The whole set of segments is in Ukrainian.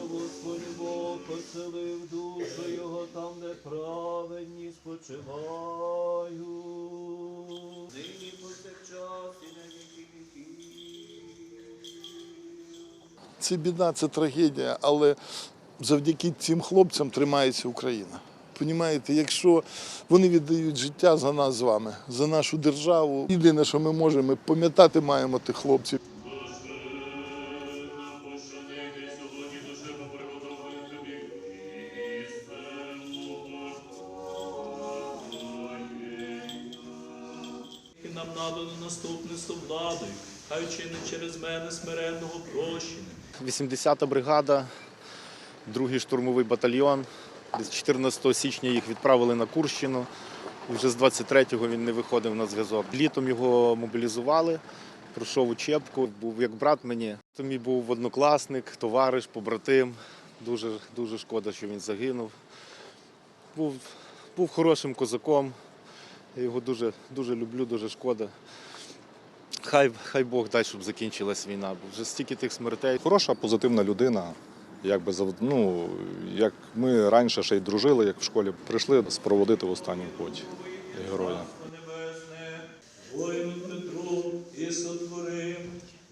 Господь Бог поселив душу його там, де праведні спочивають. Нині повсякчас і на віки. Це біда, це трагедія, але завдяки цим хлопцям тримається Україна. Понімаєте, якщо вони віддають життя за нас з вами, за нашу державу, єдине, що ми можемо, ми пам'ятати маємо тих хлопців. Нам надано наступництво владою, хай вчинить через мене смиренного прощення. 80-та бригада, другий штурмовий батальйон. Десь 14 січня їх відправили на Курщину. Вже з 23-го він не виходив на зв'язок. Літом його мобілізували, пройшов учебку, був як брат мені. Це мій був однокласник, товариш, побратим. Дуже, дуже шкода, що він загинув. Був, був хорошим козаком. Я його дуже, дуже люблю, дуже шкода. Хай, хай Бог дай, щоб закінчилась війна, бо вже стільки тих смертей. Хороша, позитивна людина. Якби зав- ну, як ми раніше ще й дружили, як в школі, прийшли спроводити в останню путь героя. Воїну Петру і сотворим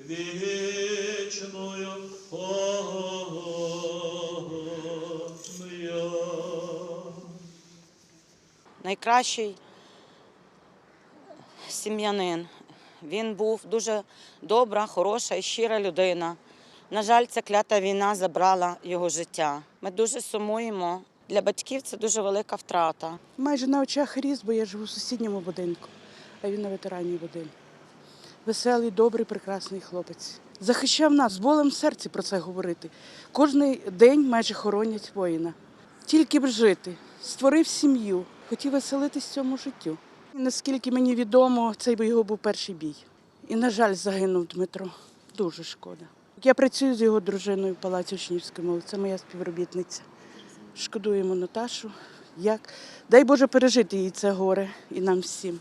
вічною найкращий сім'янин. Він був дуже добра, хороша і щира людина. На жаль, ця клята війна забрала його життя. Ми дуже сумуємо. Для батьків це дуже велика втрата. Майже на очах ріс, бо я живу в сусідньому будинку, а він на ветеранній будинку. Веселий, добрий, прекрасний хлопець. Захищав нас з болем в серці про це говорити. Кожний день майже хоронять воїна. Тільки б жити, створив сім'ю, хотів веселитись цьому життю. Наскільки мені відомо, це його був перший бій. І, на жаль, загинув Дмитро. Дуже шкода. Я працюю з його дружиною в Палаці Учнівському. Це моя співробітниця. Шкодуємо Наташу. Як? Дай Боже пережити їй це горе і нам всім.